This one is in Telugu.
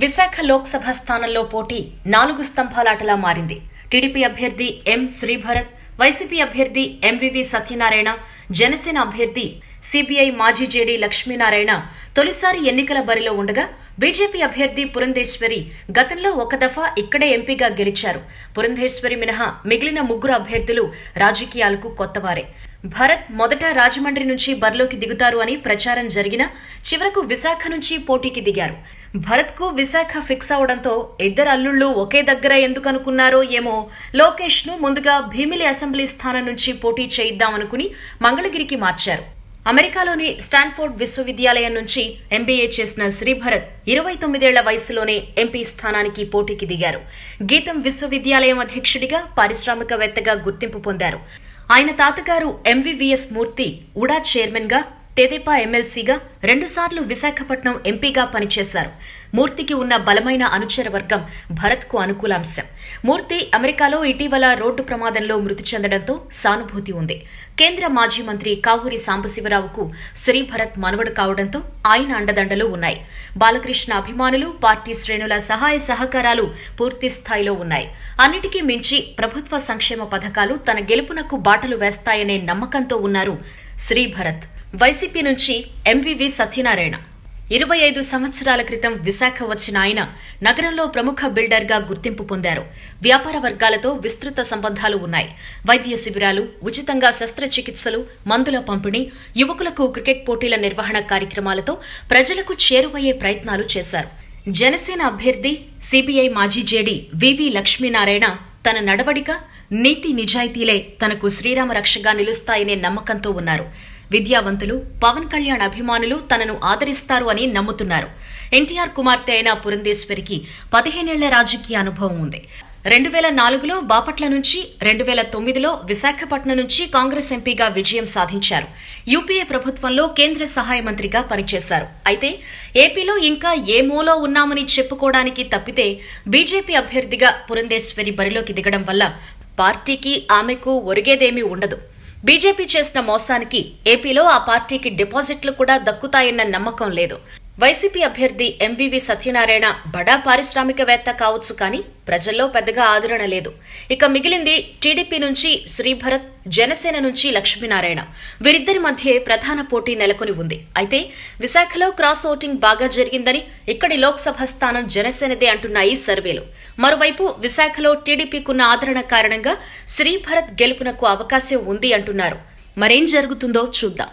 విశాఖ లోక్సభ స్థానంలో పోటీ నాలుగు స్తంభాలాటలా మారింది. టీడీపీ అభ్యర్థి ఎం శ్రీభరత్ వైసీపీ అభ్యర్థి ఎంవివి సత్యనారాయణ జనసేన అభ్యర్థి సిబిఐ మాజీ జేడీ లక్ష్మీనారాయణ తొలిసారి ఎన్నికల బరిలో ఉండగా బీజేపీ అభ్యర్థి పురంధేశ్వరి గతంలో ఒక దఫా ఇక్కడే ఎంపీగా గెలిచారు. పురంధేశ్వరి మినహా మిగిలిన ముగ్గురు అభ్యర్థులు రాజకీయాలకు కొత్తవారే. భరత్ మొదట రాజమండ్రి నుంచి బరిలోకి దిగుతారు అని ప్రచారం జరిగినా చివరకు విశాఖ నుంచి పోటీకి దిగారు. భరత్కు విశాఖ ఫిక్స్ అవడంతో ఇద్దరు అల్లుళ్ళు ఒకే దగ్గర ఎందుకు అనుకున్నారో ఏమో లోకేష్ను ముందుగా భీమిలి అసెంబ్లీ స్థానం నుంచి పోటీ చేయిద్దామనుకుని మంగళగిరికి మార్చారు. అమెరికాలోని స్టాన్ఫోర్డ్ విశ్వవిద్యాలయం నుంచి ఎంబీఏ చేసిన శ్రీభరత్ ఇరవై తొమ్మిదేళ్ళ వయసులోనే ఎంపీ స్థానానికి పోటీకి దిగారు. గీతం విశ్వవిద్యాలయం అధ్యక్షుడిగా పారిశ్రామికవేత్తగా గుర్తింపు పొందారు. ఆయన తాతగారు ఎంవివిఎస్ మూర్తి ఉడా చైర్మన్గా తెదేపా ఎమ్మెల్సీగా రెండుసార్లు విశాఖపట్నం ఎంపీగా పనిచేశారు. మూర్తికి ఉన్న బలమైన అనుచర వర్గం భరత్కు అనుకూలాంశం. మూర్తి అమెరికాలో ఇటీవల రోడ్డు ప్రమాదంలో మృతి చెందడంతో సానుభూతి ఉంది. కేంద్ర మాజీ మంత్రి కావూరి సాంబశివరావుకు శ్రీభరత్ మనవడు కావడంతో ఆయన అండదండలు ఉన్నాయి. బాలకృష్ణ అభిమానులు పార్టీ శ్రేణుల సహాయ సహకారాలు పూర్తి స్థాయిలో ఉన్నాయి. అన్నిటికీ మించి ప్రభుత్వ సంక్షేమ పథకాలు తన గెలుపునకు బాటలు వేస్తాయనే నమ్మకంతో ఉన్నారు శ్రీభరత్. వైసీపీ నుంచి ఎంవివి సత్యనారాయణ. ఇరవై ఐదు సంవత్సరాల క్రితం విశాఖ వచ్చిన ఆయన నగరంలో ప్రముఖ బిల్డర్గా గుర్తింపు పొందారు. వ్యాపార వర్గాలతో విస్తృత సంబంధాలు ఉన్నాయి. వైద్య శిబిరాలు ఉచితంగా శస్త్రచికిత్సలు మందుల పంపిణీ యువకులకు క్రికెట్ పోటీల నిర్వహణ కార్యక్రమాలతో ప్రజలకు చేరువయ్యే ప్రయత్నాలు చేశారు. జనసేన అభ్యర్థి సిబిఐ మాజీ జేడీ వివి లక్ష్మీనారాయణ తన నడవడిక నీతి నిజాయితీలే తనకు శ్రీరామ రక్షగా నిలుస్తాయనే నమ్మకంతో ఉన్నారు. విద్యావంతులు పవన్ కళ్యాణ్ అభిమానులు తనను ఆదరిస్తారు అని నమ్ముతున్నారు. ఎన్టీఆర్ కుమార్తె అయిన పురంధేశ్వరికి పదిహేనేళ్ళ రాజకీయ అనుభవం ఉంది. రెండు వేల నాలుగులో బాపట్ల నుంచి రెండు వేల తొమ్మిదిలో విశాఖపట్నం నుంచి కాంగ్రెస్ ఎంపీగా విజయం సాధించారు. యూపీఏ ప్రభుత్వంలో కేంద్ర సహాయ మంత్రిగా పనిచేశారు. అయితే ఏపీలో ఇంకా ఏ మూలో ఉన్నామని చెప్పుకోవడానికి తప్పితే బీజేపీ అభ్యర్థిగా పురంధేశ్వరి బరిలోకి దిగడం వల్ల పార్టీకి ఆమెకు ఒరిగేదేమీ ఉండదు. బీజేపీ చేసిన మోసానికి ఏపీలో ఆ పార్టీకి డిపాజిట్లు కూడా దక్కుతాయన్న నమ్మకం లేదు. వైసీపీ అభ్యర్థి ఎంవివి సత్యనారాయణ బడా పారిశ్రామికవేత్త కావచ్చు కానీ ప్రజల్లో పెద్దగా ఆదరణ లేదు. ఇక మిగిలింది టీడీపీ నుంచి శ్రీభరత్ జనసేన నుంచి లక్ష్మీనారాయణ. వీరిద్దరి మధ్య ప్రధాన పోటీ నెలకొని ఉంది. అయితే విశాఖలో క్రాస్ ఓటింగ్ బాగా జరిగిందని ఇక్కడి లోక్సభ స్థానం జనసేనదే అంటున్నాయి సర్వేలు. మరోవైపు విశాఖలో టీడీపీకున్న ఆదరణ కారణంగా శ్రీభరత్ గెలుపునకు అవకాశం ఉంది అంటున్నారు. మరేం జరుగుతుందో చూద్దాం.